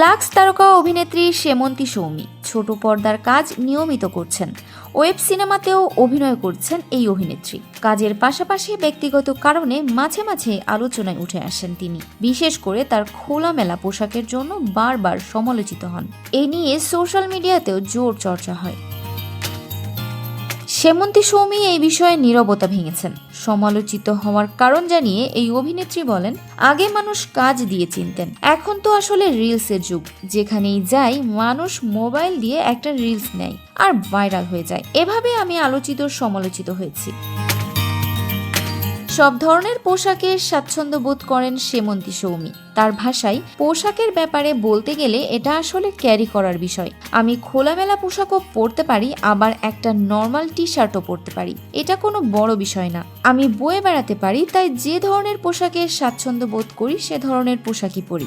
Lux তারকা অভিনেত্রী সেমন্তী সৌমি ছোট পর্দার কাজ নিয়মিত করছেন। ওয়েব সিনেমাতেও অভিনয় করছেন এই অভিনেত্রী। কাজের পাশাপাশি ব্যক্তিগত কারণে মাঝে মাঝে আলোচনায় উঠে আসেন তিনি। বিশেষ করে তার খোলামেলা পোশাকের জন্য বারবার সমালোচিত হন। এ নিয়ে সোশ্যাল মিডিয়াতেও জোর চর্চা হয়। সেমন্তী সৌমি এই বিষয়ে নীরবতা ভেঙেছেন। সমালোচিত হওয়ার কারণ জানিয়ে এই অভিনেত্রী বলেন, আগে মানুষ কাজ দিয়ে চিনতেন। এখন তো আসলে রিলসের যুগ। যেখানেই যাই, মানুষ মোবাইল দিয়ে একটা রিলস নেয় আর ভাইরাল হয়ে যায়। এভাবে আমি আলোচিত সমালোচিত হয়েছি। সব ধরনের পোশাকে স্বাচ্ছন্দ্য বোধ করেন সেমন্তী সৌমি। তার ভাষায় পোশাকের ব্যাপারে বলতে গেলে এটা আসলে ক্যারি করার বিষয়। আমি খোলামেলা পোশাকও পরতে পারি, আবার একটা নর্মাল টি শার্টও পরতে পারি। এটা কোনো বড় বিষয় না। আমি বয়ে বেড়াতে পারি, তাই যে ধরনের পোশাকে স্বাচ্ছন্দ্য বোধ করি, সে ধরনের পোশাকই পরি।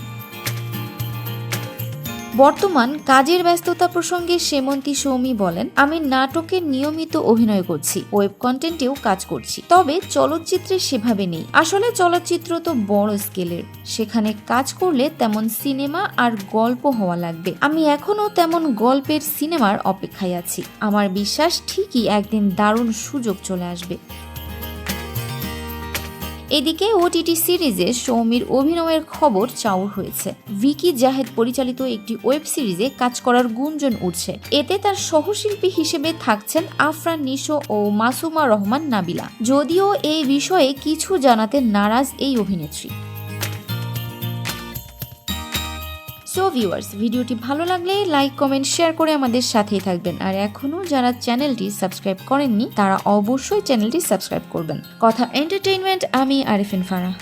বর্তমান কাজের ব্যস্ততা প্রসঙ্গে সেমন্তী সৌমি বলেন, আমি নাটকে নিয়মিত অভিনয় করছি, ওয়েব কন্টেন্টেও কাজ করছি। তবে চলচ্চিত্রে সেভাবে নেই। আসলে চলচ্চিত্র তো বড় স্কেলের। সেখানে কাজ করলে তেমন সিনেমা আর গল্প হওয়া লাগবে। আমি এখনও তেমন গল্পের সিনেমার অপেক্ষায় আছি। আমার বিশ্বাস ঠিকই একদিন দারুণ সুযোগ চলে আসবে। এদিকে ওটিটি সিরিজে সৌমির অভিনয়ের খবর চাউর হয়েছে। ভিকি জাহেদ পরিচালিত একটি ওয়েব সিরিজে কাজ করার গুঞ্জন উঠছে। এতে তার সহশিল্পী হিসেবে থাকছেন আফরান, নিশো ও মাসুমা রহমান নাবিলা। যদিও এই বিষয়ে কিছু জানাতে নারাজ এই অভিনেত্রী। সো ভিউয়ার্স ভিডিওটি ভালো লাগলে লাইক কমেন্ট শেয়ার করে আমাদের সাথেই থাকবেন। আর এখনও যারা চ্যানেলটি সাবস্ক্রাইব করেননি, তারা অবশ্যই চ্যানেলটি সাবস্ক্রাইব করবেন। কথা এন্টারটেইনমেন্ট আমি আরিফিন ফারাহ